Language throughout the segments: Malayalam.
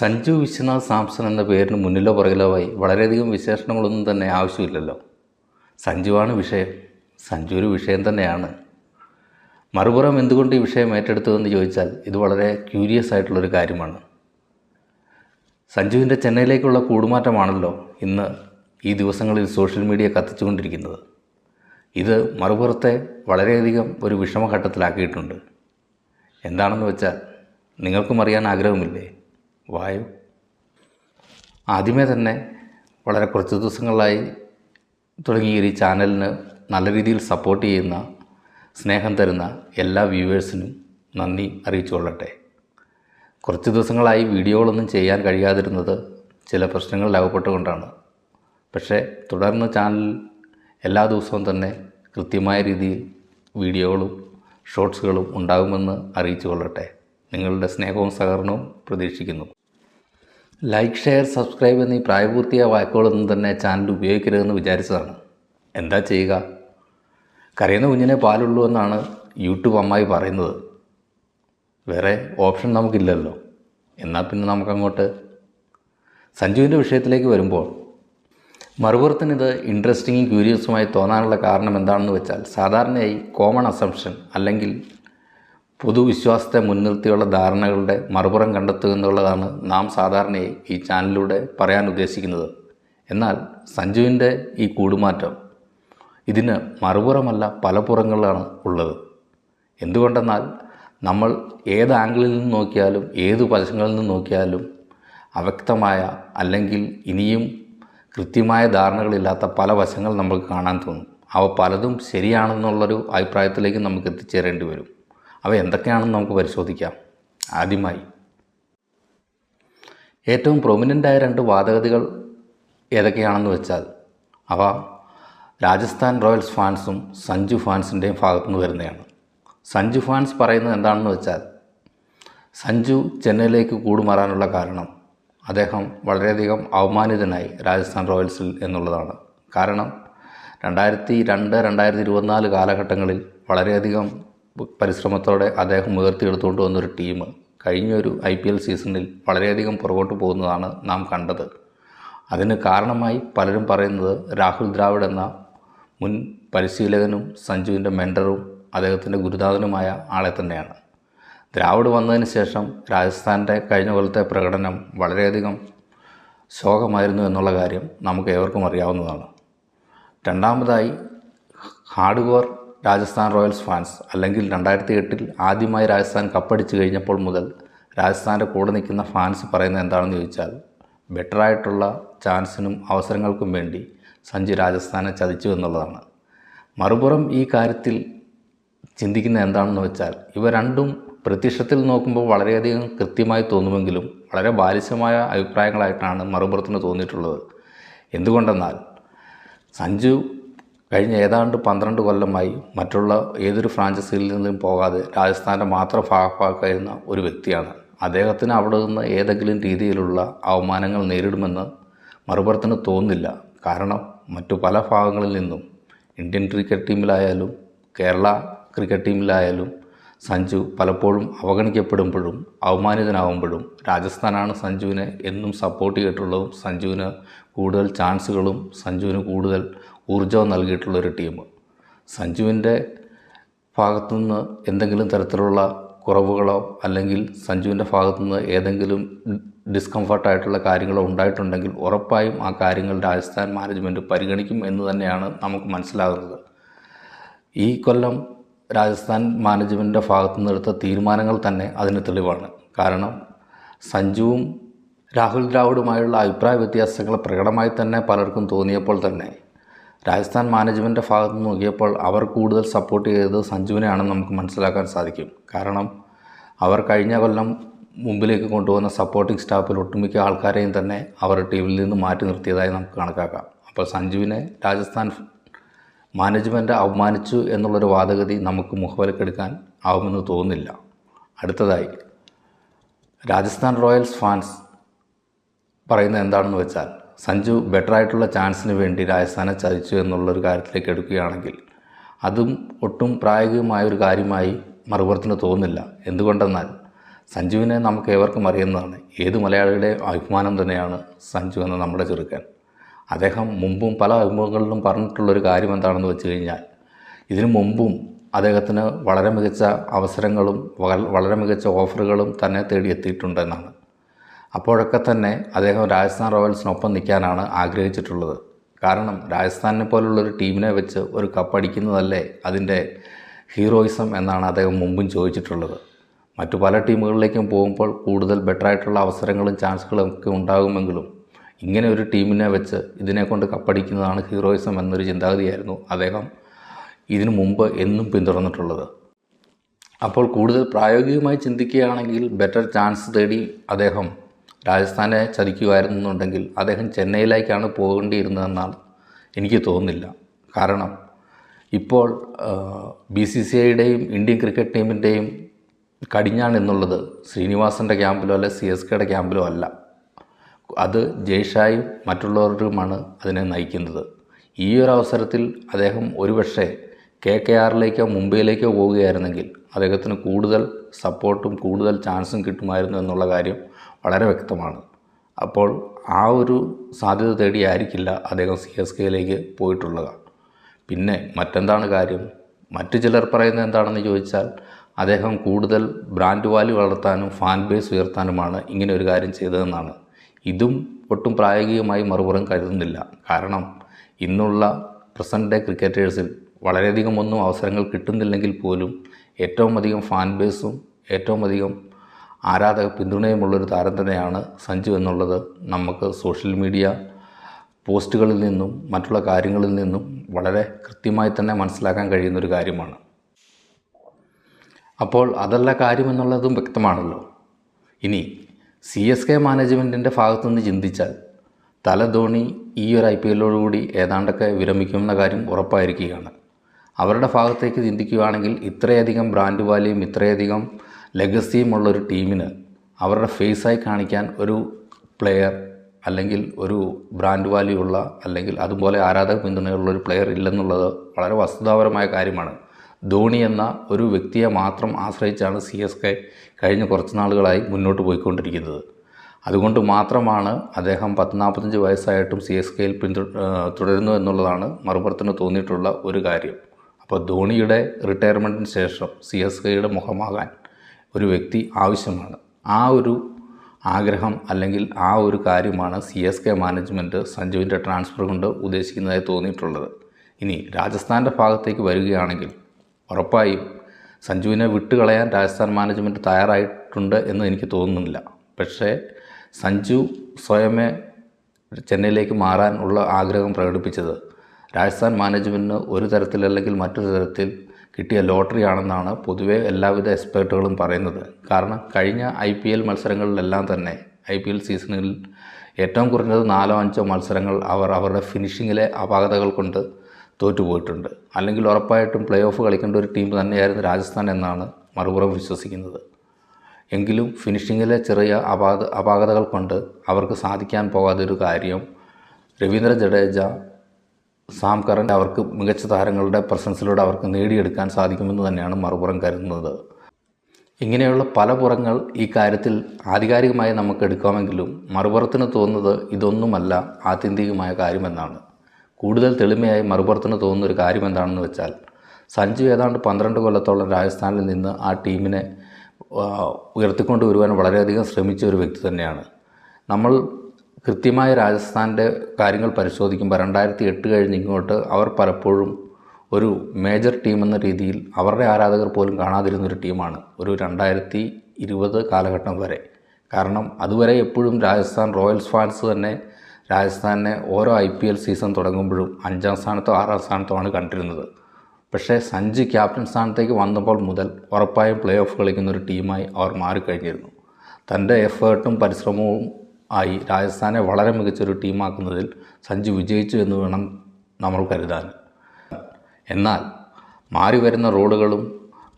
സഞ്ജു വിശ്വനാഥ് സാംസൺ എന്ന പേരിന് മുന്നിലോ പുറകിലോ ആയി വളരെയധികം വിശേഷണങ്ങളൊന്നും തന്നെ ആവശ്യമില്ലല്ലോ. സഞ്ജുവാണ് വിഷയം. സഞ്ജു ഒരു വിഷയം തന്നെയാണ്. മറുപുറം എന്തുകൊണ്ട് ഈ വിഷയം ഏറ്റെടുത്തു എന്ന് ചോദിച്ചാൽ ഇത് വളരെ ക്യൂരിയസ് ആയിട്ടുള്ളൊരു കാര്യമാണ്. സഞ്ജുവിന്റെ ചെന്നൈയിലേക്കുള്ള കൂടുമാറ്റമാണല്ലോ ഇന്ന് ഈ ദിവസങ്ങളിൽ സോഷ്യൽ മീഡിയ കത്തിച്ചുകൊണ്ടിരിക്കുന്നത്. ഇത് മറുപുറത്തെ വളരെയധികം ഒരു വിഷമഘട്ടത്തിലാക്കിയിട്ടുണ്ട്. എന്താണെന്ന് വെച്ചാൽ നിങ്ങൾക്കും അറിയാൻ ആഗ്രഹമില്ലേ? വായു. ആദ്യമേ തന്നെ വളരെ കുറച്ച് ദിവസങ്ങളായി തുടങ്ങിയ ഈ ചാനലിന് നല്ല രീതിയിൽ സപ്പോർട്ട് ചെയ്യുന്ന സ്നേഹം തരുന്ന എല്ലാ വ്യൂവേഴ്സിനും നന്ദി അറിയിച്ചു കൊള്ളട്ടെ. കുറച്ച് ദിവസങ്ങളായി വീഡിയോകളൊന്നും ചെയ്യാൻ കഴിയാതിരുന്നത് ചില പ്രശ്നങ്ങളിൽ അകപ്പെട്ടുകൊണ്ടാണ്. പക്ഷേ തുടർന്ന് ചാനൽ എല്ലാ ദിവസവും തന്നെ കൃത്യമായ രീതിയിൽ വീഡിയോകളും ഷോർട്സുകളും ഉണ്ടാകുമെന്ന് അറിയിച്ചു കൊള്ളട്ടെ. നിങ്ങളുടെ സ്നേഹവും സഹകരണവും പ്രതീക്ഷിക്കുന്നു. ലൈക്ക് ഷെയർ സബ്സ്ക്രൈബ് എന്നീ പ്രായപൂർത്തിയായ വാക്കുകളൊന്നും തന്നെ ചാനൽ ഉപയോഗിക്കരുതെന്ന് വിചാരിച്ചതാണ്. എന്താ ചെയ്യുക? കരയുന്ന കുഞ്ഞിനെ പാലുള്ളൂ എന്നാണ് യൂട്യൂബ് അമ്മായി പറയുന്നത്. വേറെ ഓപ്ഷൻ നമുക്കില്ലല്ലോ. എന്നാൽ പിന്നെ നമുക്കങ്ങോട്ട്? സഞ്ജുവിന്റെ വിഷയത്തിലേക്ക് വരുമ്പോൾ മറുപുറത്തിന് ഇത് ഇൻട്രസ്റ്റിങ്ങും ക്യൂരിയസുമായി തോന്നാനുള്ള കാരണം എന്താണെന്ന് വെച്ചാൽ സാധാരണയായി കോമൺ അസംഷൻ അല്ലെങ്കിൽ പൊതുവിശ്വാസത്തെ മുൻനിർത്തിയുള്ള ധാരണകളുടെ മറുപുറം കണ്ടെത്തുക എന്നുള്ളതാണ് നാം സാധാരണയായി ഈ ചാനലിലൂടെ പറയാൻ ഉദ്ദേശിക്കുന്നത്. എന്നാൽ സഞ്ജുവിന്റെ ഈ കൂടുമാറ്റം ഇതിന് മറുപുറമല്ല പല പുറങ്ങളിലാണ് ഉള്ളത്. എന്തുകൊണ്ടെന്നാൽ നമ്മൾ ഏത് ആംഗിളിൽ നിന്ന് നോക്കിയാലും ഏത് വശങ്ങളിൽ നിന്ന് നോക്കിയാലും അവ്യക്തമായ അല്ലെങ്കിൽ ഇനിയും കൃത്യമായ ധാരണകളില്ലാത്ത പല വശങ്ങൾ നമുക്ക് കാണാൻ തോന്നും. അവ പലതും ശരിയാണെന്നുള്ളൊരു അഭിപ്രായത്തിലേക്ക് നമുക്ക് എത്തിച്ചേരേണ്ടി വരും. അവ എന്തൊക്കെയാണെന്ന് നമുക്ക് പരിശോധിക്കാം. ആദ്യമായി ഏറ്റവും പ്രൊമിനന്റായ രണ്ട് വാദഗതികൾ ഏതൊക്കെയാണെന്ന് വെച്ചാൽ അവ രാജസ്ഥാൻ റോയൽസ് ഫാൻസും സഞ്ജു ഫാൻസിന്റെയും ഭാഗത്തുനിന്ന് വരുന്നതാണ്. സഞ്ജു ഫാൻസ് പറയുന്നത് എന്താണെന്ന് വെച്ചാൽ സഞ്ജു ചെന്നൈയിലേക്ക് കൂടുമാറാനുള്ള കാരണം അദ്ദേഹം വളരെയധികം അവമാനിതനായി രാജസ്ഥാൻ റോയൽസിൽ എന്നുള്ളതാണ്. കാരണം രണ്ടായിരത്തി രണ്ട് രണ്ടായിരത്തി ഇരുപത്തിനാല് കാലഘട്ടങ്ങളിൽ വളരെയധികം പരിശ്രമത്തോടെ അദ്ദേഹം ഉയർത്തിയെടുത്തുകൊണ്ട് വന്നൊരു ടീം കഴിഞ്ഞൊരു ഐ പി എൽ സീസണിൽ വളരെയധികം പുറകോട്ട് പോകുന്നതാണ് നാം കണ്ടത്. അതിന് കാരണമായി പലരും പറയുന്നത് രാഹുൽ ദ്രാവിഡ് എന്ന മുൻ പരിശീലകനും സഞ്ജുവിന്റെ മെന്ററും അദ്ദേഹത്തിന്റെ ഗുരുനാഥനുമായ ആളെ തന്നെയാണ്. ദ്രാവിഡ് വന്നതിന് ശേഷം രാജസ്ഥാന്റെ കഴിഞ്ഞ കൊല്ലത്തെ പ്രകടനം വളരെയധികം ശോകമായിരുന്നു എന്നുള്ള കാര്യം നമുക്ക് ഏവർക്കും അറിയാവുന്നതാണ്. രണ്ടാമതായി hard core Rajasthan Royals fans അല്ലെങ്കിൽ രണ്ടായിരത്തി എട്ടിൽ ആദ്യമായി രാജസ്ഥാൻ കപ്പടിച്ചു കഴിഞ്ഞപ്പോൾ മുതൽ രാജസ്ഥാന്റെ കൂടെ നിൽക്കുന്ന ഫാൻസ് പറയുന്നത് എന്താണെന്ന് ചോദിച്ചാൽ ബെറ്ററായിട്ടുള്ള ചാൻസിനും അവസരങ്ങൾക്കും വേണ്ടി സഞ്ജു രാജസ്ഥാനെ ചതിച്ചു എന്നുള്ളതാണ്. മറുപുറം ഈ കാര്യത്തിൽ ചിന്തിക്കുന്ന എന്താണെന്ന് വെച്ചാൽ ഇവ രണ്ടും പ്രത്യക്ഷത്തിൽ നോക്കുമ്പോൾ വളരെയധികം കൃത്യമായി തോന്നുമെങ്കിലും വളരെ ബാലിശമായ അഭിപ്രായങ്ങളായിട്ടാണ് മറുപുറത്തിന് തോന്നിയിട്ടുള്ളത്. എന്തുകൊണ്ടെന്നാൽ സഞ്ജു കഴിഞ്ഞ ഏതാണ്ട് പന്ത്രണ്ട് കൊല്ലമായി മറ്റുള്ള ഏതൊരു ഫ്രാഞ്ചൈസിയിൽ നിന്നും പോകാതെ രാജസ്ഥാന്റെ മാത്രം ഭാഗമാക്കുന്ന ഒരു വ്യക്തിയാണ്. അദ്ദേഹത്തിന് അവിടെ നിന്ന് ഏതെങ്കിലും രീതിയിലുള്ള അവമാനങ്ങൾ നേരിടുമെന്ന് മറുപുറത്തിന് തോന്നില്ല കാരണം മറ്റു പല ഭാഗങ്ങളിൽ നിന്നും ഇന്ത്യൻ ക്രിക്കറ്റ് ടീമിലായാലും കേരള ക്രിക്കറ്റ് ടീമിലായാലും സഞ്ജു പലപ്പോഴും അവഗണിക്കപ്പെടുമ്പോഴും അവമാനിതനാവുമ്പോഴും രാജസ്ഥാനാണ് സഞ്ജുവിനെ എന്നും സപ്പോർട്ട് ചെയ്തിട്ടുള്ളതും സഞ്ജുവിന് കൂടുതൽ ചാൻസുകളും സഞ്ജുവിന് കൂടുതൽ ഊർജവും നൽകിയിട്ടുള്ളൊരു ടീം. സഞ്ജുവിന്റെ ഭാഗത്തുനിന്ന് എന്തെങ്കിലും തരത്തിലുള്ള കുറവുകളോ അല്ലെങ്കിൽ സഞ്ജുവിന്റെ ഭാഗത്തുനിന്ന് ഏതെങ്കിലും ഡിസ്കംഫർട്ടായിട്ടുള്ള കാര്യങ്ങളോ ഉണ്ടായിട്ടുണ്ടെങ്കിൽ ഉറപ്പായും ആ കാര്യങ്ങൾ രാജസ്ഥാൻ മാനേജ്മെന്റ് പരിഗണിക്കും എന്ന് തന്നെയാണ് നമുക്ക് മനസ്സിലാകുന്നത്. ഈ കൊല്ലം രാജസ്ഥാൻ മാനേജ്മെന്റിന്റെ ഭാഗത്തു നിന്ന് എടുത്ത തീരുമാനങ്ങൾ തന്നെ അതിന് തെളിവാണ്. കാരണം സഞ്ജുവും രാഹുൽ ദ്രാവിഡുമായുള്ള അഭിപ്രായ വ്യത്യാസങ്ങൾ പ്രകടമായി തന്നെ പലർക്കും തോന്നിയപ്പോൾ തന്നെ രാജസ്ഥാൻ മാനേജ്മെന്റിന്റെ ഭാഗത്ത് നിന്ന് നോക്കിയപ്പോൾ അവർ കൂടുതൽ സപ്പോർട്ട് ചെയ്തത് സഞ്ജുവിനെയാണെന്ന് നമുക്ക് മനസ്സിലാക്കാൻ സാധിക്കും. കാരണം അവർ കഴിഞ്ഞ കൊല്ലം മുമ്പിലേക്ക് കൊണ്ടുവന്ന സപ്പോർട്ടിംഗ് സ്റ്റാഫിൽ ഒട്ടുമിക്ക ആൾക്കാരെയും തന്നെ അവർ ടീമിൽ നിന്ന് മാറ്റി നിർത്തിയതായി നമുക്ക് കണക്കാക്കാം. അപ്പോൾ സഞ്ജുവിനെ രാജസ്ഥാൻ മാനേജ്മെന്റ് അവമാനിച്ചു എന്നുള്ളൊരു വാദഗതി നമുക്ക് മുഖവിലക്കെടുക്കാൻ ആവുമെന്ന് തോന്നുന്നില്ല. അടുത്തതായി രാജസ്ഥാൻ റോയൽസ് ഫാൻസ് പറയുന്നത് എന്താണെന്ന് വെച്ചാൽ സഞ്ജു ബെറ്റർ ആയിട്ടുള്ള ചാൻസിന് വേണ്ടി രാജസ്ഥാനെ ചതിച്ചു എന്നുള്ളൊരു കാര്യത്തിലേക്ക് എടുക്കുകയാണെങ്കിൽ അതും ഒട്ടും പ്രായോഗികമായ ഒരു കാര്യമായി മറുപുറത്തിന് തോന്നുന്നില്ല. എന്തുകൊണ്ടെന്നാൽ സഞ്ജുവിനെ നമുക്ക് ഏവർക്കും അറിയുന്നതാണ്. ഏത് മലയാളിയുടെ അഭിമാനം തന്നെയാണ് സഞ്ജു എന്ന നമ്മുടെ ചെറുക്കൻ. അദ്ദേഹം മുമ്പും പല അഭിമുഖങ്ങളിലും പറഞ്ഞിട്ടുള്ളൊരു കാര്യം എന്താണെന്ന് വെച്ച് കഴിഞ്ഞാൽ ഇതിനു മുമ്പും അദ്ദേഹത്തിന് വളരെ മികച്ച അവസരങ്ങളും വളരെ മികച്ച ഓഫറുകളും തന്നെ തേടി എത്തിയിട്ടുണ്ടെന്നാണ് അപ്പോഴൊക്കെ തന്നെ അദ്ദേഹം രാജസ്ഥാൻ റോയൽസിനൊപ്പം നിൽക്കാനാണ് ആഗ്രഹിച്ചിട്ടുള്ളത്. കാരണം രാജസ്ഥാനെ പോലുള്ളൊരു ടീമിനെ വെച്ച് ഒരു കപ്പടിക്കുന്നതല്ലേ അതിന്റെ ഹീറോയിസം എന്നാണ് അദ്ദേഹം മുമ്പും ചോദിച്ചിട്ടുള്ളത്. മറ്റു പല ടീമുകളിലേക്കും പോകുമ്പോൾ കൂടുതൽ ബെറ്റർ ആയിട്ടുള്ള അവസരങ്ങളും ചാൻസുകളും ഒക്കെ ഉണ്ടാകുമെങ്കിലും ഇങ്ങനെ ഒരു ടീമിനെ വെച്ച് ഇതിനെക്കൊണ്ട് കപ്പടിക്കുന്നതാണ് ഹീറോയിസം എന്നൊരു ചിന്താഗതിയായിരുന്നു അദ്ദേഹം ഇതിനു മുമ്പ് എന്നും പിന്തുടർന്നിട്ടുള്ളത്. അപ്പോൾ കൂടുതൽ പ്രായോഗികമായി ചിന്തിക്കുകയാണെങ്കിൽ ബെറ്റർ ചാൻസ് തേടി അദ്ദേഹം രാജസ്ഥാനെ ചതിക്കുമായിരുന്നുണ്ടെങ്കിൽ അദ്ദേഹം ചെന്നൈയിലേക്കാണ് പോകേണ്ടിയിരുന്നതെന്നാണ് എനിക്ക് തോന്നുന്നില്ല. കാരണം ഇപ്പോൾ ബി സി സി ഐയുടെയും ഇന്ത്യൻ ക്രിക്കറ്റ് ടീമിന്റെയും കടിഞ്ഞാണെന്നുള്ളത് ശ്രീനിവാസന്റെ ക്യാമ്പിലോ അല്ലെ സി എസ് കെയുടെ ക്യാമ്പിലോ അല്ല. അത് ജയ്ഷായും മറ്റുള്ളവരുമാണ് അതിനെ നയിക്കുന്നത്. ഈ ഒരു അവസരത്തിൽ അദ്ദേഹം ഒരുപക്ഷെ കെ കെ ആറിലേക്കോ മുംബൈയിലേക്കോ പോവുകയായിരുന്നെങ്കിൽ അദ്ദേഹത്തിന് കൂടുതൽ സപ്പോർട്ടും കൂടുതൽ ചാൻസും കിട്ടുമായിരുന്നു എന്നുള്ള കാര്യം വളരെ വ്യക്തമാണ്. അപ്പോൾ ആ ഒരു സാധ്യത തേടിയായിരിക്കില്ല അദ്ദേഹം സി എസ് കെയിലേക്ക് പോയിട്ടുള്ളത്. പിന്നെ മറ്റെന്താണ് കാര്യം? മറ്റു ചിലർ പറയുന്നത് എന്താണെന്ന് ചോദിച്ചാൽ അദ്ദേഹം കൂടുതൽ ബ്രാൻഡ് വാല്യൂ വളർത്താനും ഫാൻ ബേസ് ഉയർത്താനുമാണ് ഇങ്ങനെ ഒരു കാര്യം ചെയ്തതെന്നാണ്. ഇതും ഒട്ടും പ്രായോഗികമായി മറുപുറം കരുതുന്നില്ല. കാരണം ഇന്നുള്ള പ്രസന്റ് ഡേ ക്രിക്കറ്റേഴ്സിൽ വളരെയധികം ഒന്നും അവസരങ്ങൾ കിട്ടുന്നില്ലെങ്കിൽ പോലും ഏറ്റവും അധികം ഫാൻ ബേസും ഏറ്റവും അധികം ആരാധക പിന്തുണയുമുള്ളൊരു താരം തന്നെയാണ് സഞ്ജു എന്നുള്ളത്. നമുക്ക് സോഷ്യൽ മീഡിയ പോസ്റ്റുകളിൽ നിന്നും മറ്റുള്ള കാര്യങ്ങളിൽ നിന്നും വളരെ കൃത്യമായി തന്നെ മനസ്സിലാക്കാൻ കഴിയുന്നൊരു കാര്യമാണ്. അപ്പോൾ അതല്ല കാര്യമെന്നുള്ളതും വ്യക്തമാണല്ലോ. ഇനി സി എസ് കെ മാനേജ്മെന്റിന്റെ ഭാഗത്തുനിന്ന് ചിന്തിച്ചാൽ തല ധോണി ഈ ഒരു ഐ പി എല്ലോടുകൂടി ഏതാണ്ടൊക്കെ വിരമിക്കുമെന്ന കാര്യം ഉറപ്പായിരിക്കുകയാണ്. അവരുടെ ഭാഗത്തേക്ക് ചിന്തിക്കുകയാണെങ്കിൽ ഇത്രയധികം ബ്രാൻഡ് വാല്യൂം ഇത്രയധികം ലെഗസിയും ഉള്ളൊരു ടീമിന് അവരുടെ ഫേസായി കാണിക്കാൻ ഒരു പ്ലെയർ അല്ലെങ്കിൽ ഒരു ബ്രാൻഡ് വാല്യൂ ഉള്ള അല്ലെങ്കിൽ അതുപോലെ ആരാധക പിന്തുണയുള്ള ഒരു പ്ലെയർ ഇല്ലെന്നുള്ളത് വളരെ വസ്തുതാപരമായ കാര്യമാണ്. ധോണി എന്ന ഒരു വ്യക്തിയെ മാത്രം ആശ്രയിച്ചാണ് സി എസ് കെ കഴിഞ്ഞ കുറച്ച് നാളുകളായി മുന്നോട്ട് പോയിക്കൊണ്ടിരിക്കുന്നത്. അതുകൊണ്ട് മാത്രമാണ് അദ്ദേഹം പത്ത് നാൽപ്പത്തഞ്ച് വയസ്സായിട്ടും സി എസ് കെയിൽ പിന്തു തുടരുന്നു എന്നുള്ളതാണ് മറുപുറത്തിന് തോന്നിയിട്ടുള്ള ഒരു കാര്യം. അപ്പോൾ ധോണിയുടെ റിട്ടയർമെന്റിന് ശേഷം സി എസ് കെയുടെ മുഖമാകാൻ ഒരു വ്യക്തി ആവശ്യമാണ്. ആ ഒരു ആഗ്രഹം അല്ലെങ്കിൽ ആ ഒരു കാര്യമാണ് സി എസ് കെ മാനേജ്മെന്റ് സഞ്ജുവിന്റെ ട്രാൻസ്ഫർ കൊണ്ട് ഉദ്ദേശിക്കുന്നതായി തോന്നിയിട്ടുള്ളത്. ഇനി രാജസ്ഥാന്റെ ഭാഗത്തേക്ക് വരികയാണെങ്കിൽ ഉറപ്പായും സഞ്ജുവിനെ വിട്ടുകളയാൻ രാജസ്ഥാൻ മാനേജ്മെന്റ് തയ്യാറായിട്ടുണ്ട് എന്ന് എനിക്ക് തോന്നുന്നില്ല. പക്ഷേ സഞ്ജു സ്വയമേ ചെന്നൈയിലേക്ക് മാറാൻ ഉള്ള ആഗ്രഹം പ്രകടിപ്പിച്ചത് രാജസ്ഥാൻ മാനേജ്മെന്റിന് ഒരു തരത്തിലല്ലെങ്കിൽ മറ്റൊരു തരത്തിൽ കിട്ടിയ ലോട്ടറി ആണെന്നാണ് പൊതുവെ എല്ലാവിധ എക്സ്പേർട്ടുകളും പറയുന്നത്. കാരണം കഴിഞ്ഞ ഐ പി എൽ മത്സരങ്ങളിലെല്ലാം തന്നെ ഐ പി എൽ സീസണിൽ ഏറ്റവും കുറഞ്ഞത് നാലോ അഞ്ചോ മത്സരങ്ങൾ അവർ അവരുടെ ഫിനിഷിങ്ങിലെ അപാകതകൾ കൊണ്ട് തോറ്റുപോയിട്ടുണ്ട്. അല്ലെങ്കിൽ ഉറപ്പായിട്ടും പ്ലേ ഓഫ് കളിക്കേണ്ട ഒരു ടീം തന്നെയായിരുന്നു രാജസ്ഥാൻ എന്നാണ് മറുപുറം വിശ്വസിക്കുന്നത്. എങ്കിലും ഫിനിഷിങ്ങിലെ ചെറിയ അപാക അപാകതകൾ കൊണ്ട് അവർക്ക് സാധിക്കാൻ പോകാതൊരു കാര്യം രവീന്ദ്ര ജഡേജ സാം കറൻ അവർക്ക് മികച്ച താരങ്ങളുടെ പ്രസൻസിലൂടെ അവർക്ക് നേടിയെടുക്കാൻ സാധിക്കുമെന്ന് തന്നെയാണ് മറുപുറം കരുതുന്നത്. ഇങ്ങനെയുള്ള പല പുറങ്ങൾ ഈ കാര്യത്തിൽ ആധികാരികമായി നമുക്ക് എടുക്കാമെങ്കിലും മറുപുറത്തിന് തോന്നുന്നത് ഇതൊന്നുമല്ല ആത്യന്തികമായ കാര്യമെന്നാണ്. കൂടുതൽ തെളിമയായി മറുപുറത്തിന് തോന്നുന്ന ഒരു കാര്യം എന്താണെന്ന് വെച്ചാൽ സഞ്ജു ഏതാണ്ട് പന്ത്രണ്ട് കൊല്ലത്തോളം രാജസ്ഥാനിൽ നിന്ന് ആ ടീമിനെ ഉയർത്തിക്കൊണ്ടുവരുവാൻ ഉയർത്തിക്കൊണ്ട് വരുവാൻ വളരെയധികം ശ്രമിച്ച ഒരു വ്യക്തി തന്നെയാണ്. നമ്മൾ കൃത്യമായ രാജസ്ഥാന്റെ കാര്യങ്ങൾ പരിശോധിക്കുമ്പോൾ രണ്ടായിരത്തി എട്ട് കഴിഞ്ഞ് ഇങ്ങോട്ട് അവർ പലപ്പോഴും ഒരു മേജർ ടീം എന്ന രീതിയിൽ അവരുടെ ആരാധകർ പോലും കാണാതിരുന്ന ഒരു ടീമാണ് ഒരു രണ്ടായിരത്തി ഇരുപത് കാലഘട്ടം വരെ. കാരണം അതുവരെ എപ്പോഴും രാജസ്ഥാൻ റോയൽസ് ഫാൻസ് തന്നെ രാജസ്ഥാനെ ഓരോ ഐ പി എൽ സീസൺ തുടങ്ങുമ്പോഴും അഞ്ചാം സ്ഥാനത്തോ ആറാം സ്ഥാനത്തോ ആണ് കണ്ടിരുന്നത്. പക്ഷേ സഞ്ജു ക്യാപ്റ്റൻ സ്ഥാനത്തേക്ക് വന്നപ്പോൾ മുതൽ ഉറപ്പായും പ്ലേ ഓഫ് കളിക്കുന്ന ഒരു ടീമായി അവർ മാറിക്കഴിഞ്ഞിരുന്നു. തന്റെ എഫേർട്ടും പരിശ്രമവും ആയി രാജസ്ഥാനെ വളരെ മികച്ചൊരു ടീമാക്കുന്നതിൽ സഞ്ജു വിജയിച്ചു എന്ന് വേണം നമ്മൾ കരുതാൻ. എന്നാൽ മാറി വരുന്ന റോഡുകളും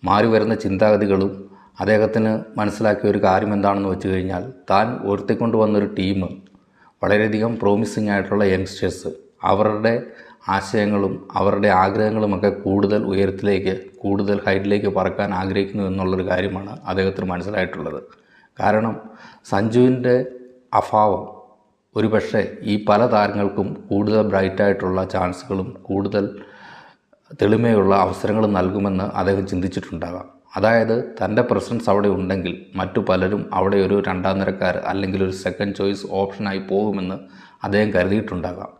മാറി വരുന്ന ചിന്താഗതികളും അദ്ദേഹത്തിന് മനസ്സിലാക്കിയ ഒരു കാര്യം എന്താണെന്ന് വെച്ച് കഴിഞ്ഞാൽ താൻ ഉയർത്തിക്കൊണ്ട് വന്നൊരു ടീം വളരെയധികം പ്രോമിസിംഗ് ആയിട്ടുള്ള യങ്സ്റ്റേഴ്സ് അവരുടെ ആശയങ്ങളും അവരുടെ ആഗ്രഹങ്ങളുമൊക്കെ കൂടുതൽ ഉയരത്തിലേക്ക് കൂടുതൽ ഹൈറ്റിലേക്ക് പറക്കാൻ ആഗ്രഹിക്കുന്നു എന്നുള്ളൊരു കാര്യമാണ് അദ്ദേഹത്തിന് മനസ്സിലായിട്ടുള്ളത്. കാരണം സഞ്ജുവിന്റെ അഭാവം ഒരുപക്ഷെ ഈ പല താരങ്ങൾക്കും കൂടുതൽ ബ്രൈറ്റായിട്ടുള്ള ചാൻസുകളും കൂടുതൽ തെളിമയുള്ള അവസരങ്ങളും നൽകുമെന്ന് അദ്ദേഹം ചിന്തിച്ചിട്ടുണ്ടാകാം. അതായത് തന്റെ പ്രസൻസ് അവിടെ ഉണ്ടെങ്കിൽ മറ്റു പലരും അവിടെ ഒരു രണ്ടാം നിരക്കാർ അല്ലെങ്കിൽ ഒരു സെക്കൻഡ് ചോയ്സ് ഓപ്ഷനായി പോകുമെന്ന് അദ്ദേഹം കരുതിയിട്ടുണ്ടാകാം.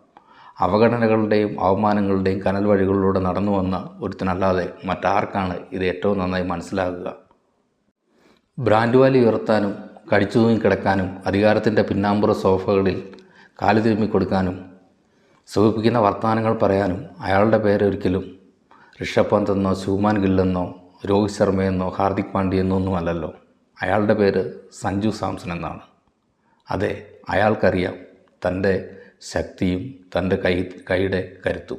അവഗണനകളുടെയും അവമാനങ്ങളുടെയും കനൽ വഴികളിലൂടെ നടന്നു വന്ന ഒരുത്തിനല്ലാതെ മറ്റാർക്കാണ് ഇത് ഏറ്റവും നന്നായി മനസ്സിലാകുക? ബ്രാൻഡ് വാലി ഉയർത്താനും കടിച്ചു കിടക്കാനും അധികാരത്തിന്റെ പിന്നാമ്പുറ സോഫകളിൽ കാലു തിരുമ്മി കൊടുക്കാനും സുഖിപ്പിക്കുന്ന വർത്തമാനങ്ങൾ പറയാനും അയാളുടെ പേരൊരിക്കലും ഋഷഭ് പന്ത് എന്നോ ശുഭ്മാൻ ഗില്ലെന്നോ രോഹിത് ശർമ്മയെന്നോ ഹാർദിക് പാണ്ഡ്യയെന്നോ ഒന്നും അല്ലല്ലോ. അയാളുടെ പേര് സഞ്ജു സാംസൺ എന്നാണ്. അതെ അയാൾക്കറിയാം തന്റെ ശക്തിയും തന്റെ കൈ കൈയുടെ കരുത്തും.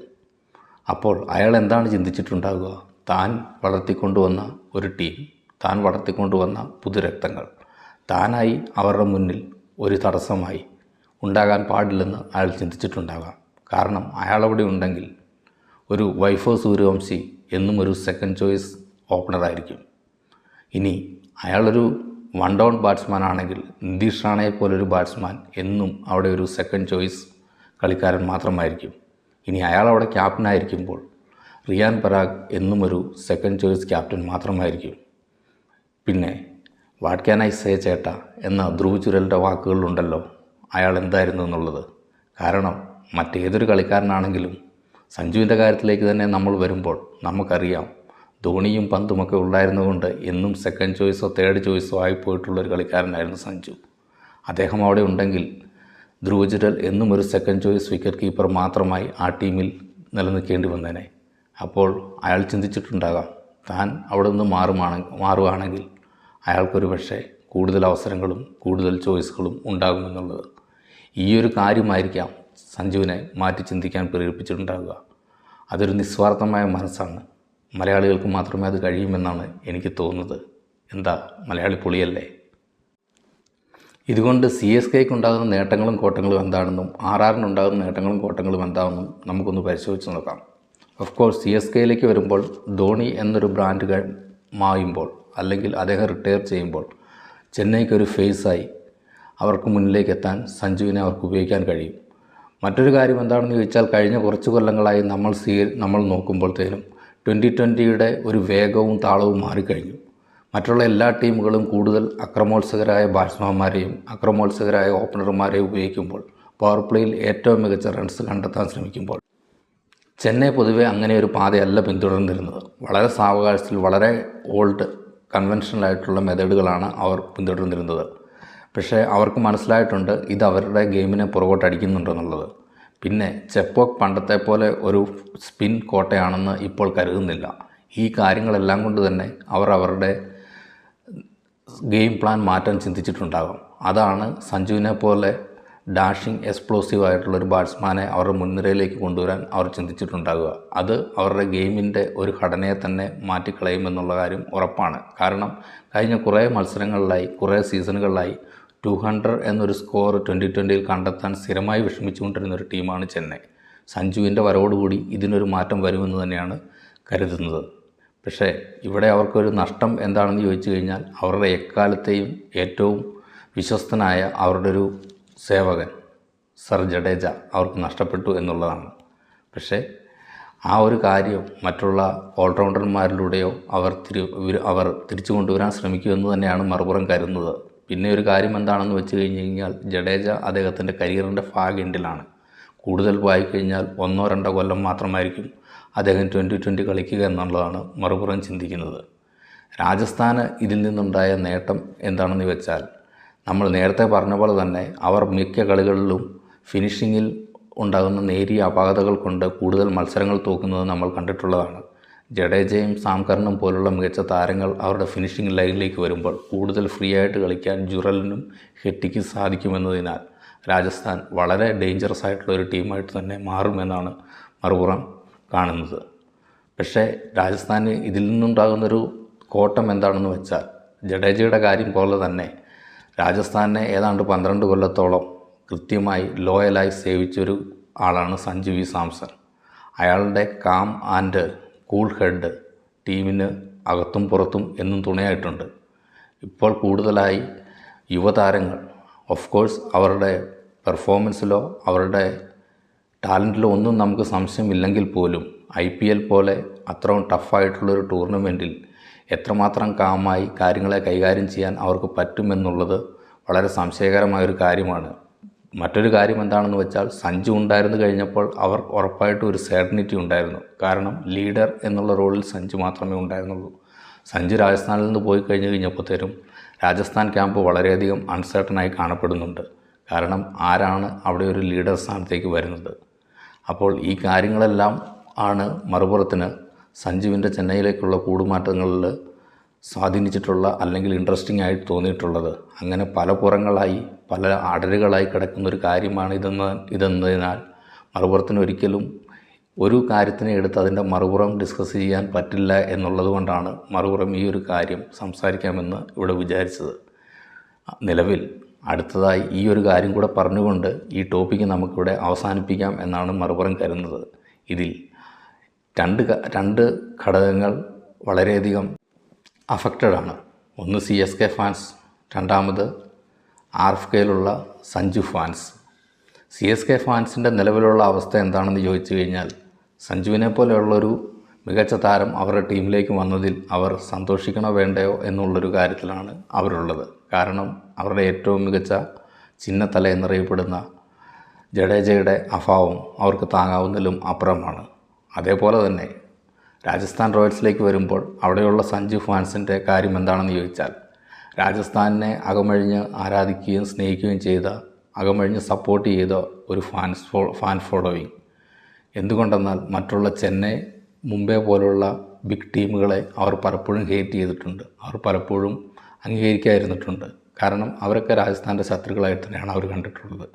അപ്പോൾ അയാൾ എന്താണ് ചിന്തിച്ചിട്ടുണ്ടാകുക താൻ വളർത്തിക്കൊണ്ടുവന്ന ഒരു ടീം താൻ വളർത്തിക്കൊണ്ടുവന്ന പുതുരക്തങ്ങൾ. താനായി അവരുടെ മുന്നിൽ ഒരു തടസ്സമായി ഉണ്ടാകാൻ പാടില്ലെന്ന് അയാൾ ചിന്തിച്ചിട്ടുണ്ടാകാം. കാരണം അയാളവിടെ ഉണ്ടെങ്കിൽ ഒരു വൈഫോ സൂര്യവംശി എന്നും ഒരു സെക്കൻഡ് ചോയ്സ് ഓപ്പണറായിരിക്കും ഇനി അയാളൊരു വൺ ഡൗൺ ബാറ്റ്സ്മാൻ ആണെങ്കിൽ നിതീഷ് റാണയെ പോലൊരു ബാറ്റ്സ്മാൻ എന്നും അവിടെ ഒരു സെക്കൻഡ് ചോയ്സ് കളിക്കാരൻ മാത്രമായിരിക്കും. ഇനി അയാൾ അവിടെ ക്യാപ്റ്റനായിരിക്കുമ്പോൾ റിയാൻ പരാഗ് എന്നും ഒരു സെക്കൻഡ് ചോയ്സ് ക്യാപ്റ്റൻ മാത്രമായിരിക്കും. പിന്നെ വാട്ട് ക്യാൻ ഐ സേ ചേട്ട? എന്ന ധ്രുവ് ചുരലിന്റെ വാക്കുകളുണ്ടല്ലോ അയാൾ എന്തായിരുന്നു എന്നുള്ളത്. കാരണം മറ്റേതൊരു കളിക്കാരനാണെങ്കിലും സഞ്ജുവിന്റെ കാര്യത്തിലേക്ക് തന്നെ നമ്മൾ വരുമ്പോൾ നമുക്കറിയാം ധോണിയും പന്തുമൊക്കെ ഉണ്ടായിരുന്നുകൊണ്ട് എന്നും സെക്കൻഡ് ചോയ്സോ തേർഡ് ചോയ്സോ ആയി പോയിട്ടുള്ളൊരു കളിക്കാരനായിരുന്നു സഞ്ജു. അദ്ദേഹം അവിടെ ഉണ്ടെങ്കിൽ ധ്രുവ് ചുരൽ എന്നും ഒരു സെക്കൻഡ് ചോയ്സ് വിക്കറ്റ് കീപ്പർ മാത്രമായി ആ ടീമിൽ നിലനിൽക്കേണ്ടി വന്നേനെ. അപ്പോൾ അയാൾ ചിന്തിച്ചിട്ടുണ്ടാകാം താൻ അവിടെ നിന്ന് മാറുമാണ് മാറുകയാണെങ്കിൽ അയാൾക്കൊരു പക്ഷേ കൂടുതൽ അവസരങ്ങളും കൂടുതൽ ചോയ്സുകളും ഉണ്ടാകുമെന്നുള്ളത്. ഈ ഒരു കാര്യമായിരിക്കാം സഞ്ജുവിനെ മാറ്റി ചിന്തിക്കാൻ പ്രേരിപ്പിച്ചിട്ടുണ്ടാകുക അതൊരു നിസ്വാർത്ഥമായ മനസ്സാണ്. മലയാളികൾക്ക് മാത്രമേ അത് കഴിയുമെന്നാണ് എനിക്ക് തോന്നുന്നത്. എന്താ മലയാളി പൊളിയല്ലേ? ഇതുകൊണ്ട് സി എസ് കെക്ക് ഉണ്ടാകുന്ന നേട്ടങ്ങളും കോട്ടങ്ങളും എന്താണെന്നും ആർ ആറിനുണ്ടാകുന്ന നേട്ടങ്ങളും കോട്ടങ്ങളും എന്താണെന്നും നമുക്കൊന്ന് പരിശോധിച്ച് നോക്കാം. ഓഫ് കോഴ്സ് സി എസ് കെയിലേക്ക് വരുമ്പോൾ ധോണി എന്നൊരു ബ്രാൻഡ് മായുമ്പോൾ അല്ലെങ്കിൽ അദ്ദേഹം റിട്ടയർ ചെയ്യുമ്പോൾ ചെന്നൈക്ക് ഒരു ഫേസായി അവർക്ക് മുന്നിലേക്ക് എത്താൻ സഞ്ജുവിനെ അവർക്ക് ഉപയോഗിക്കാൻ കഴിയും. മറ്റൊരു കാര്യം എന്താണെന്ന് ചോദിച്ചാൽ കഴിഞ്ഞ കുറച്ച് കൊല്ലങ്ങളായി നമ്മൾ സീ നമ്മൾ നോക്കുമ്പോഴത്തേനും ട്വന്റി ട്വന്റിയുടെ ഒരു വേഗവും താളവും മാറിക്കഴിഞ്ഞു. മറ്റുള്ള എല്ലാ ടീമുകളും കൂടുതൽ അക്രമോത്സുകരായ ബാറ്റ്സ്മാന്മാരെയും അക്രമോത്സുകരായ ഓപ്പണർമാരെയും ഉപയോഗിക്കുമ്പോൾ പവർ പ്ലേയിൽ ഏറ്റവും മികച്ച റൺസ് കണ്ടെത്താൻ ശ്രമിക്കുമ്പോൾ ചെന്നൈ പൊതുവെ അങ്ങനെ ഒരു പാതയല്ല പിന്തുടർന്നിരുന്നത്. വളരെ സാവകാശത്തിൽ വളരെ ഓൾഡ് കൺവെൻഷണൽ ആയിട്ടുള്ള മെത്തേഡുകളാണ് അവർ പിന്തുടർന്നിരുന്നത്. പക്ഷേ അവർക്ക് മനസ്സിലായിട്ടുണ്ട് ഇത് അവരുടെ ഗെയിമിനെ പുറകോട്ട് അടിക്കുന്നുണ്ടെന്നുള്ളത് പിന്നെ ചെപ്പോക്ക് പണ്ടത്തെ പോലെ ഒരു സ്പിൻ കോട്ടയാണെന്ന് ഇപ്പോൾ കരുതുന്നില്ല. ഈ കാര്യങ്ങളെല്ലാം കൊണ്ട് തന്നെ അവർ അവരുടെ ഗെയിം പ്ലാൻ മാറ്റാൻ ചിന്തിച്ചിട്ടുണ്ടാകും. അതാണ് സഞ്ജുവിനെ പോലെ ഡാഷിങ് എക്സ്പ്ലോസീവ് ആയിട്ടുള്ള ഒരു ബാറ്റ്സ്മാനെ അവരുടെ മുൻനിരയിലേക്ക് കൊണ്ടുവരാൻ അവർ ചിന്തിച്ചിട്ടുണ്ടാകുക അത് അവരുടെ ഗെയിമിന്റെ ഒരു ഘടനയെ തന്നെ മാറ്റിക്കളയുമെന്നുള്ള കാര്യം ഉറപ്പാണ്. കാരണം കഴിഞ്ഞ കുറേ മത്സരങ്ങളിലായി കുറേ സീസണുകളിലായി ടു ഹൺഡ്രഡ് എന്നൊരു സ്കോർ ട്വന്റി ട്വന്റിയിൽ കണ്ടെത്താൻ സ്ഥിരമായി വിഷമിച്ചുകൊണ്ടിരുന്ന ഒരു ടീമാണ് ചെന്നൈ. സഞ്ജുവിന്റെ വരവോടുകൂടി ഇതിനൊരു മാറ്റം വരുമെന്ന് തന്നെയാണ് കരുതുന്നത്. പക്ഷേ ഇവിടെ അവർക്കൊരു നഷ്ടം എന്താണെന്ന് ചോദിച്ചു കഴിഞ്ഞാൽ അവരുടെ എക്കാലത്തെയും ഏറ്റവും വിശ്വസ്തനായ അവരുടെ ഒരു സേവകൻ സർ ജഡേജ അവർക്ക് നഷ്ടപ്പെട്ടു എന്നുള്ളതാണ്. പക്ഷേ ആ ഒരു കാര്യം മറ്റുള്ള ഓൾറൗണ്ടർമാരിലൂടെയോ അവർ തിരി അവർ തിരിച്ചു കൊണ്ടുവരാൻ ശ്രമിക്കുമെന്ന് തന്നെയാണ് മറുപുറം കരുതുന്നത്. പിന്നെ ഒരു കാര്യം എന്താണെന്ന് വെച്ച് കഴിഞ്ഞ് കഴിഞ്ഞാൽ ജഡേജ അദ്ദേഹത്തിന്റെ കരിയറിന്റെ ഫാഗ് എൻഡിലാണ്. കൂടുതൽ വായിക്കഴിഞ്ഞാൽ ഒന്നോ രണ്ടോ കൊല്ലം മാത്രമായിരിക്കും അദ്ദേഹം ട്വന്റി ട്വന്റി കളിക്കുക എന്നുള്ളതാണ് മറുപുറം ചിന്തിക്കുന്നത്. രാജസ്ഥാന് ഇതിൽ നിന്നുണ്ടായ നേട്ടം എന്താണെന്ന് വെച്ചാൽ നമ്മൾ നേരത്തെ പറഞ്ഞ പോലെ തന്നെ അവർ മിക്ക കളികളിലും ഫിനിഷിങ്ങിൽ ഉണ്ടാകുന്ന നേരിയ അപാകതകൾ കൊണ്ട് കൂടുതൽ മത്സരങ്ങൾ തോക്കുന്നത് നമ്മൾ കണ്ടിട്ടുള്ളതാണ്. ജഡേജയും സാംകറിനും പോലുള്ള മികച്ച താരങ്ങൾ അവരുടെ ഫിനിഷിംഗ് ലൈനിലേക്ക് വരുമ്പോൾ കൂടുതൽ ഫ്രീ ആയിട്ട് കളിക്കാൻ ജുറലിനും ഹെറ്റിക്കും സാധിക്കുമെന്നതിനാൽ രാജസ്ഥാൻ വളരെ ഡേഞ്ചറസ് ആയിട്ടുള്ള ഒരു ടീമായിട്ട് തന്നെ മാറുമെന്നാണ് മറുപുറം കാണുന്നത്. പക്ഷേ രാജസ്ഥാന് ഇതിൽ നിന്നുണ്ടാകുന്നൊരു കോട്ടം എന്താണെന്ന് വെച്ചാൽ ജഡേജയുടെ കാര്യം പോലെ തന്നെ രാജസ്ഥാനെ ഏതാണ്ട് പന്ത്രണ്ട് കൊല്ലത്തോളം കൃത്യമായി ലോയലായി സേവിച്ചൊരു ആളാണ് സഞ്ജു വി സാംസൺ. അയാളുടെ കാം ആൻഡ് കൂൾ ഹെഡ് ടീമിന് അകത്തും പുറത്തും എന്നും തുണയായിട്ടുണ്ട്. ഇപ്പോൾ കൂടുതലായി യുവതാരങ്ങൾ. ഓഫ് കോഴ്സ് അവരുടെ പെർഫോമൻസിലോ അവരുടെ ടാലന്റിലോ ഒന്നും നമുക്ക് സംശയമില്ലെങ്കിൽ പോലും ഐ പി എൽ പോലെ അത്രയും ടഫായിട്ടുള്ളൊരു ടൂർണമെന്റിൽ എത്രമാത്രം കാമായി കാര്യങ്ങളെ കൈകാര്യം ചെയ്യാൻ അവർക്ക് പറ്റുമെന്നുള്ളത് വളരെ സംശയകരമായൊരു കാര്യമാണ്. മറ്റൊരു കാര്യം എന്താണെന്ന് വെച്ചാൽ സഞ്ജു ഉണ്ടായിരുന്നു കഴിഞ്ഞപ്പോൾ അവർ ഉറപ്പായിട്ടും ഒരു സേർട്ടനിറ്റി ഉണ്ടായിരുന്നു. കാരണം ലീഡർ എന്നുള്ള റോളിൽ സഞ്ജു മാത്രമേ ഉണ്ടായിരുന്നുള്ളൂ. സഞ്ജു രാജസ്ഥാനിൽ നിന്ന് പോയി കഴിഞ്ഞ് കഴിഞ്ഞപ്പോഴത്തേരും രാജസ്ഥാൻ ക്യാമ്പ് വളരെയധികം അൺസർട്ടനായി കാണപ്പെടുന്നുണ്ട്. കാരണം ആരാണ് അവിടെ ഒരു ലീഡർ സ്ഥാനത്തേക്ക് വരുന്നത്? അപ്പോൾ ഈ കാര്യങ്ങളെല്ലാം ആണ് മറുപുറത്തിന് സഞ്ജുവിന്റെ ചെന്നൈയിലേക്കുള്ള കൂടുമാറ്റങ്ങളിൽ സ്വാധീനിച്ചിട്ടുള്ള അല്ലെങ്കിൽ ഇൻട്രസ്റ്റിംഗ് ആയിട്ട് തോന്നിയിട്ടുള്ളത്. അങ്ങനെ പല പുറങ്ങളായി പല അടരുകളായി കിടക്കുന്ന ഒരു കാര്യമാണ് ഇതെന്ന് ഇതെന്നതിനാൽ മറുപുറത്തിന് ഒരിക്കലും ഒരു കാര്യത്തിനെ എടുത്ത് അതിന്റെ മറുപുറം ഡിസ്കസ് ചെയ്യാൻ പറ്റില്ല എന്നുള്ളത് കൊണ്ടാണ് മറുപുറം ഈ ഒരു കാര്യം സംസാരിക്കാമെന്ന് ഇവിടെ വിചാരിച്ചത്. നിലവിൽ അടുത്തതായി ഈ ഒരു കാര്യം കൂടെ പറഞ്ഞുകൊണ്ട് ഈ ടോപ്പിക്ക് നമുക്കിവിടെ അവസാനിപ്പിക്കാം എന്നാണ് മറുപുറം കരുതുന്നത്. ഇതിൽ രണ്ട് രണ്ട് ഘടകങ്ങൾ വളരെയധികം അഫക്റ്റഡ് ആണ്. ഒന്ന് സി എസ് കെ ഫാൻസ് രണ്ടാമത് R F കെയിലുള്ള Sanju fans C S K ഫാൻസിന്റെ നിലവിലുള്ള അവസ്ഥ എന്താണെന്ന് ചോദിച്ചു കഴിഞ്ഞാൽ സഞ്ജുവിനെ പോലെയുള്ളൊരു മികച്ച താരം അവരുടെ ടീമിലേക്ക് വന്നതിൽ അവർ സന്തോഷിക്കണോ വേണ്ടയോ എന്നുള്ളൊരു കാര്യത്തിലാണ് അവരുള്ളത്. കാരണം അവരുടെ ഏറ്റവും മികച്ച ചിഹ്നത്തല എന്നറിയപ്പെടുന്ന ജഡേജയുടെ അഭാവം അവർക്ക് താങ്ങാവുന്നതിലും അപ്പുറമാണ്. അതേപോലെ തന്നെ രാജസ്ഥാൻ റോയൽസിലേക്ക് വരുമ്പോൾ അവിടെയുള്ള സഞ്ജു ഫാൻസിന്റെ കാര്യം എന്താണെന്ന് ചോദിച്ചാൽ രാജസ്ഥാനിനെ അകമഴിഞ്ഞ് ആരാധിക്കുകയും സ്നേഹിക്കുകയും ചെയ്ത അകമഴിഞ്ഞ് സപ്പോർട്ട് ചെയ്ത ഒരു ഫാൻസ് ഫോ ഫാൻ ഫോളോയിങ് എന്തുകൊണ്ടെന്നാൽ മറ്റുള്ള ചെന്നൈ മുംബൈ പോലുള്ള ബിഗ് ടീമുകളെ അവർ പലപ്പോഴും ഹേറ്റ് ചെയ്തിട്ടുണ്ട്. അവർ പലപ്പോഴും അംഗീകരിക്കാതിരുന്നിട്ടുണ്ട്. കാരണം അവരൊക്കെ രാജസ്ഥാന്റെ ശത്രുക്കളായിട്ട് തന്നെയാണ് അവർ കണ്ടിട്ടുള്ളത്.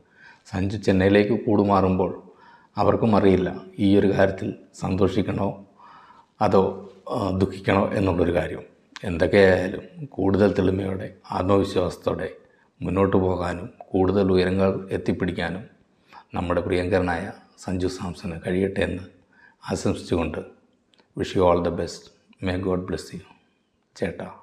സഞ്ജു ചെന്നൈയിലേക്ക് കൂടുമാറുമ്പോൾ അവർക്കും അറിയില്ല ഈ ഒരു കാര്യത്തിൽ സന്തോഷിക്കണോ അതോ ദുഃഖിക്കണോ എന്നുള്ളൊരു കാര്യം. എന്തൊക്കെയായാലും കൂടുതൽ തെളിമയോടെ ആത്മവിശ്വാസത്തോടെ മുന്നോട്ട് പോകാനും കൂടുതൽ ഉയരങ്ങൾ എത്തിപ്പിടിക്കാനും നമ്മുടെ പ്രിയങ്കരനായ സഞ്ജു സാംസന് കഴിയട്ടെ എന്ന് ആശംസിച്ചുകൊണ്ട് wish you all the best. May God bless you. ചേട്ടാ.